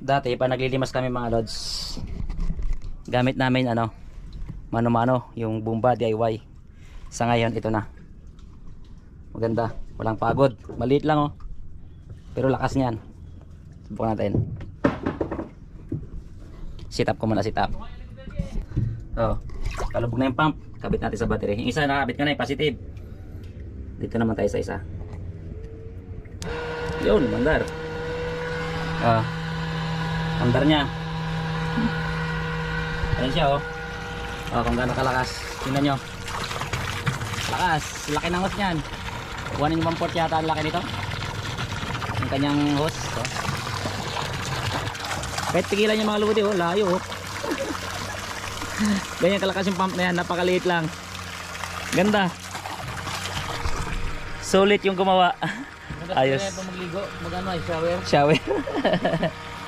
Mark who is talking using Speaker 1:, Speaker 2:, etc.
Speaker 1: dati pa naglilimas kami mga lods gamit namin ano mano-mano yung Bumba DIY sa ngayon ito na. Maganda. Walang pagod. Maliit lang oh. Pero lakas niyan. Subukan natin. Sit up ko muna sit up oh kalubog na yung pump. Kabit natin sa battery. Yung isa nakabit ka na yung positive. Dito naman tayo sa isa. Yun mandar. Ah mandar niya Ayan siya oh. Oh, kung gaano kalakas. Tingnan nyo. Lakas. Laki ng hose niyan. 1 in 1 port yata ang laki nito. Yung kanyang hose. Oh. Kahit pigilan yung mga lubudi oh. Layo oh. Ganyan kalakas yung pump na yan. Napakaliit lang. Ganda. Sulit yung gumawa. Ayos.
Speaker 2: Magano ay shower.
Speaker 1: Shower.